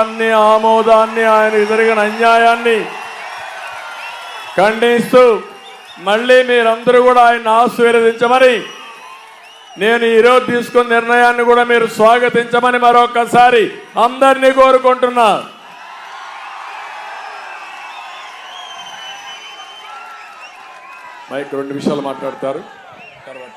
అన్ని ఆమోదాన్ని ఆయన జరిగిన అన్యాయాన్ని ఖండిస్తూ మళ్ళీ మీరందరూ కూడా ఆయన ఆశీర్వదించమని నేను ఈరోజు తీసుకున్న నిర్ణయాన్ని కూడా మీరు స్వాగతించమని మరొకసారి అందరినీ కోరుకుంటున్నా. మైక్ రెండు నిమిషాలు మాట్లాడతారు. తర్వాత.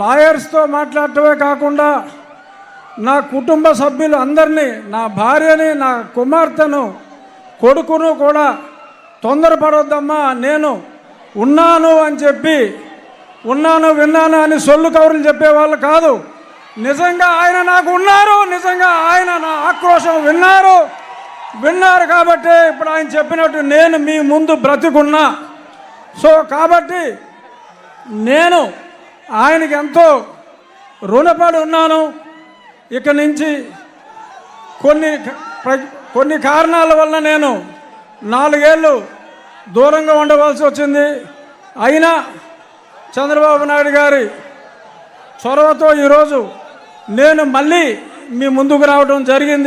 లాయర్స్తో మాట్లాడటమే కాకుండా నా కుటుంబ సభ్యులు అందరినీ నా భార్యని నా కుమార్తెను కొడుకును కూడా తొందరపడొద్దమ్మా నేను ఉన్నాను అని చెప్పి ఉన్నాను విన్నాను అని సొల్లు కౌరులు చెప్పేవాళ్ళు కాదు. నిజంగా ఆయన నాకు ఉన్నారు నిజంగా ఆయన నా ఆక్రోశం విన్నారు. విన్నారు కాబట్టి ఇప్పుడు ఆయన చెప్పినట్టు నేను మీ ముందు బ్రతికున్నా. సో కాబట్టి నేను ఆయనకి ఎంతో రుణపడి ఉన్నాను. ఇక నుంచి కొన్ని కొన్ని కారణాల వల్ల నేను నాలుగేళ్ళు దూరంగా ఉండవలసి వచ్చింది. అయినా చంద్రబాబు నాయుడు గారి చొరవతో ఈరోజు నేను మళ్ళీ మీ ముందుకు రావడం జరిగింది.